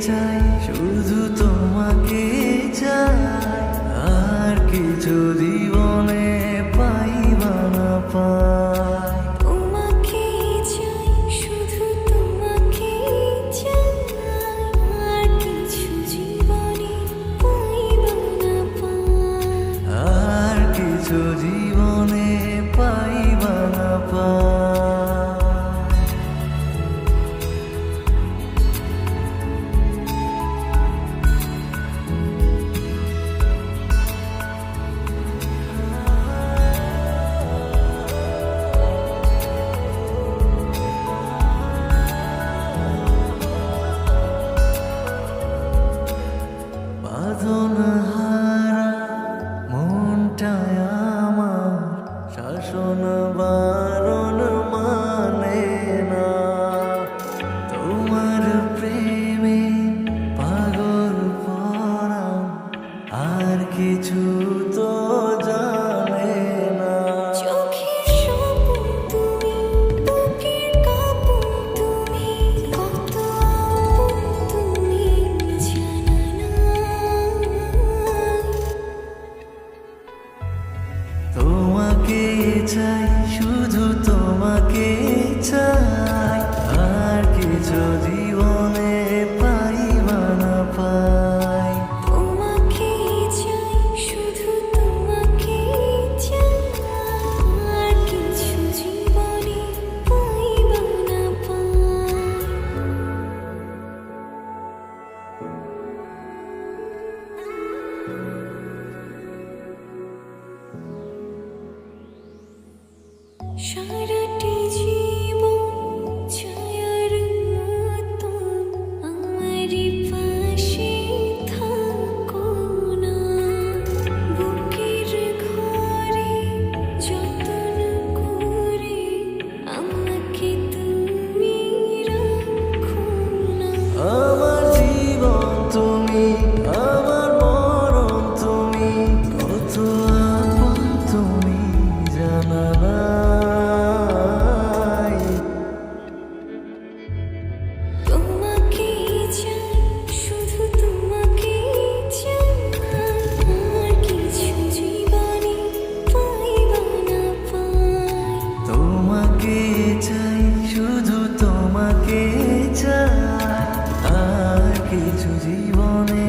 চাই শুধু তোমার মনটায় আমার। শাসন বারণ মানে না। তোমার প্রেমে পাগল পড়া আর কিছু তোমাকে চাই শুধু তোমাকে চাই। সারা কিছু জীবনে